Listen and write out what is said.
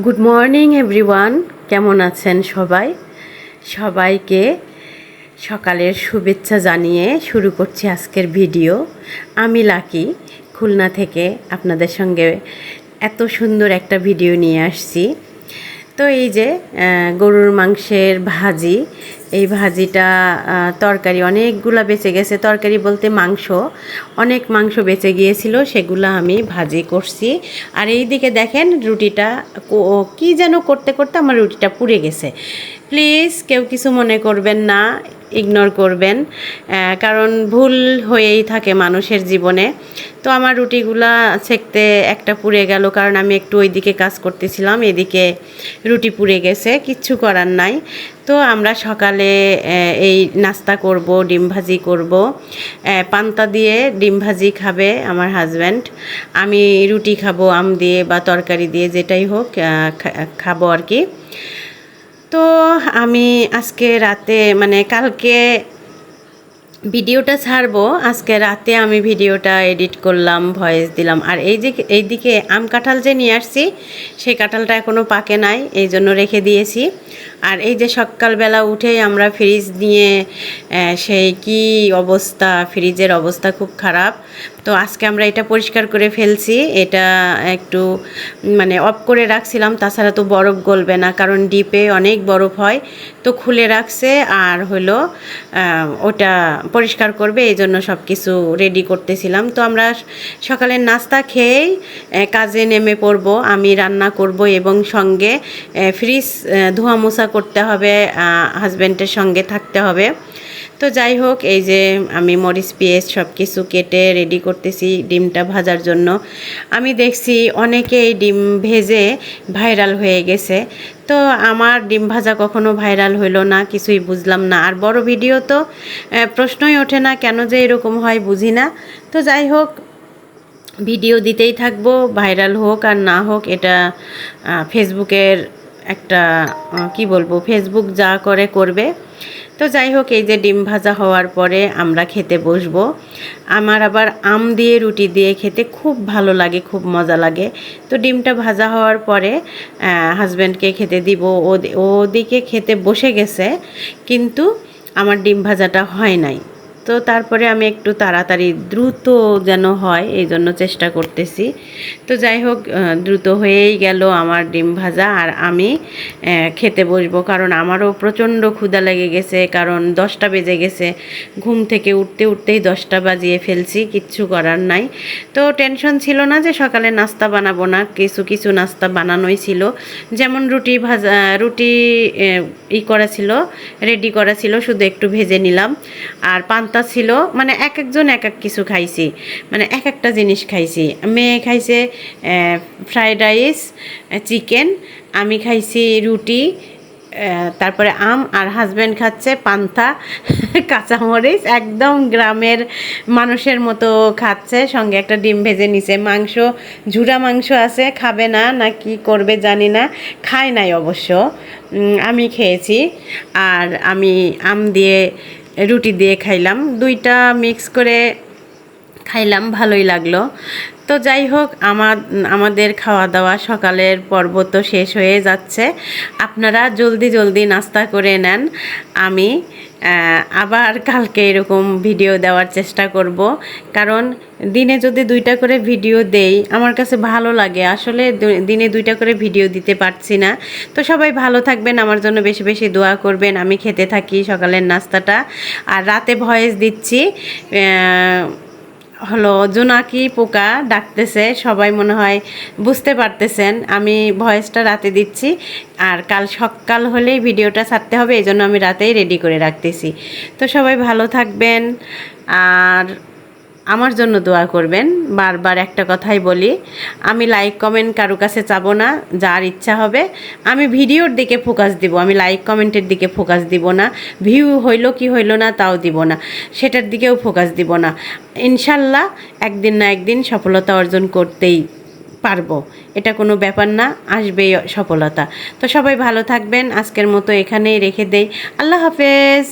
Good morning everyone কেমন আছেন সবাই? সবাইকে সকালের শুভেচ্ছা জানিয়ে শুরু করছি আজকের ভিডিও। আমি লাকি, খুলনা থেকে আপনাদের সঙ্গে এত সুন্দর একটা ভিডিও নিয়ে আসছি। তো এই যে গরুর মাংসের ভাজি, এই ভাজিটা তরকারি অনেকগুলা বেঁচে গেছে। তরকারি বলতে মাংস, অনেক মাংস বেঁচে গিয়েছিল, সেগুলো আমি ভাজি করছি। আর এই দিকে দেখেন রুটিটা কো- যেন করতে করতে আমার রুটিটা পুড়ে গেছে। প্লিজ কেউ কিছু মনে করবেন না ইগনোর করবেন কারণ ভুল হয়েই থাকে মানুষের জীবনে। তো আমার রুটিগুলা ছেঁকতে একটা পুড়ে গেল, কারণ আমি একটু ওইদিকে কাজ করতেছিলাম, এদিকে রুটি পুড়ে গেছে, কিচ্ছু করার নাই। তো আমরা সকালে এই নাস্তা করব, ডিম ভাজি করব। পান্তা দিয়ে ডিম ভাজি খাবে আমার হাজব্যান্ড। আমি রুটি খাব, আম দিয়ে বা তরকারি দিয়ে, যেটাই হোক খাব আর কি। তো আমি আজকে রাতে মানে কালকে ভিডিওটা ছাড়বো। আজকে রাতে আমি ভিডিওটা এডিট করলাম, ভয়েস দিলাম। আর এই যে এইদিকে আম কাঁঠাল যে নিয়ে আসছি, সেই কাঁঠালটা এখনও পাকে নাই, এই জন্য রেখে দিয়েছি। আর এই যে সকালবেলা উঠেই আমরা ফ্রিজ নিয়ে সেই কি অবস্থা, ফ্রিজের অবস্থা খুব খারাপ। তো আজকে আমরা এটা পরিষ্কার করে ফেলছি। এটা একটু মানে অফ করে রাখছিলাম। তাছাড়া তো বরফ গলবে না, কারণ ডিপে অনেক বরফ হয়। তো খুলে রাখছে আর হলো ওটা পরিষ্কার করবে, এই জন্য সব কিছু রেডি করতেছিলাম। তো আমরা সকালের নাস্তা খেয়েই কাজে নেমে পড়ব। আমি রান্না করব এবং সঙ্গে ফ্রিজ ধোয়া মোছা করতে হবে হাজব্যান্ডের সঙ্গে থাকতে হবে। তো যাই হোক, এই যে আমি মরিচ, পেঁয়াজ সব কিছু কেটে রেডি করতেছি ডিমটা ভাজার জন্য। আমি দেখছি অনেকেই ডিম ভেজে ভাইরাল হয়ে গেছে। তো আমার ডিম ভাজা কখনো ভাইরাল হইল না, কিছুই বুঝলাম না। আর বড় ভিডিও তো প্রশ্নই ওঠে না কেন যে এরকম হয় বুঝি না। তো যাই হোক, ভিডিও দিতেই থাকব ভাইরাল হোক আর না হোক, এটা ফেসবুকের একটা কি বলব ফেসবুক যা করে করবে। তো যাই হোক, এই যে ডিম ভাজা হওয়ার পরে আমরা খেতে বসবো। আমার আবার আম দিয়ে রুটি দিয়ে খেতে খুব ভালো লাগে, খুব মজা লাগে। তো ডিমটা ভাজা হওয়ার পরে হাজব্যান্ডকে খেতে দিব। ওদিকে খেতে বসে গেছে, কিন্তু আমার ডিম ভাজাটা হয় নাই। তো তারপরে আমি একটু তাড়াতাড়ি দ্রুত যেন হয়, এই জন্য চেষ্টা করতেছি। তো যাই হোক দ্রুত হয়েই গেল আমার ডিম ভাজা আর আমি খেতে বসবো। কারণ আমারও প্রচণ্ড ক্ষুধা লেগে গেছে, কারণ দশটা বেজে গেছে। ঘুম থেকে উঠতে উঠতেই দশটা বাজিয়ে ফেলছি, কিচ্ছু করার নাই। তো টেনশন ছিল না যে সকালে নাস্তা বানাবো না, কিছু কিছু নাস্তা বানানোই ছিল। যেমন রুটি ভাজা রুটি ই করা ছিল, রেডি করা ছিল, শুধু একটু ভেজে নিলাম। আর পান্তা ছিল মানে এক একজন এক এক কিছু খাইছি মানে এক একটা জিনিস খাইছি। মেয়ে খাইছে ফ্রাইড রাইস চিকেন আমি খাইছি রুটি তারপরে আম, আর হাজব্যান্ড খাচ্ছে পান্তা, কাঁচামরিচ, একদম গ্রামের মানুষের মতো খাচ্ছে, সঙ্গে একটা ডিম ভেজে নিছে। মাংস, ঝুরা মাংস আছে, খাবে না না কি করবে জানি না, খায় নাই অবশ্য। আমি খেয়েছি, আর আমি আম দিয়ে রুটি দিয়ে খাইলাম। দুইটা মিক্স করে খাইলাম, ভালোই লাগল। তো যাই হোক, আমার, আমাদের খাওয়া দাওয়া সকালের পর্ব তো শেষ হয়ে যাচ্ছে। আপনারা জলদি জলদি নাস্তা করে নেন। আমি আবার কালকে এরকম ভিডিও দেওয়ার চেষ্টা করব। কারণ দিনে যদি দুইটা করে ভিডিও দেই, আমার কাছে ভালো লাগে। আসলে দিনে দুইটা করে ভিডিও দিতে পারছি না। তো সবাই ভালো থাকবেন, আমার জন্য বেশি বেশি দোয়া করবেন। আমি খেতে থাকি সকালের নাস্তাটা। আর রাতে ভয়েস দিচ্ছি হলো জোনাকি পোকা ডাকতেছে, সবাই মনে হয় বুঝতে পারতেছেন। আমি ভয়েসটা রাতে দিচ্ছি, আর কাল সকাল হলেই ভিডিওটা ছাড়তে হবে এই জন্য আমি রাতেই রেডি করে রাখতেছি। তো সবাই ভালো থাকবেন, আর আমার জন্য দোয়া করবেন। বারবার একটা কথাই বলি, আমি লাইক কমেন্ট কারও কাছে চাবো না, যার ইচ্ছা হবে, আমি ভিডিওর দিকে ফোকাস দিব, আমি লাইক কমেন্টের দিকে ফোকাস দিব না ভিউ হইল কি হইল না তাও দিব না, সেটার দিকেও ফোকাস দিব না। ইনশাল্লাহ একদিন না একদিন সফলতা অর্জন করতেই পারব, এটা কোনো ব্যাপার না, আসবেই সফলতা। তো সবাই ভালো থাকবেন, আজকের মতো এখানেই রেখে দেই, আল্লাহ হাফেজ।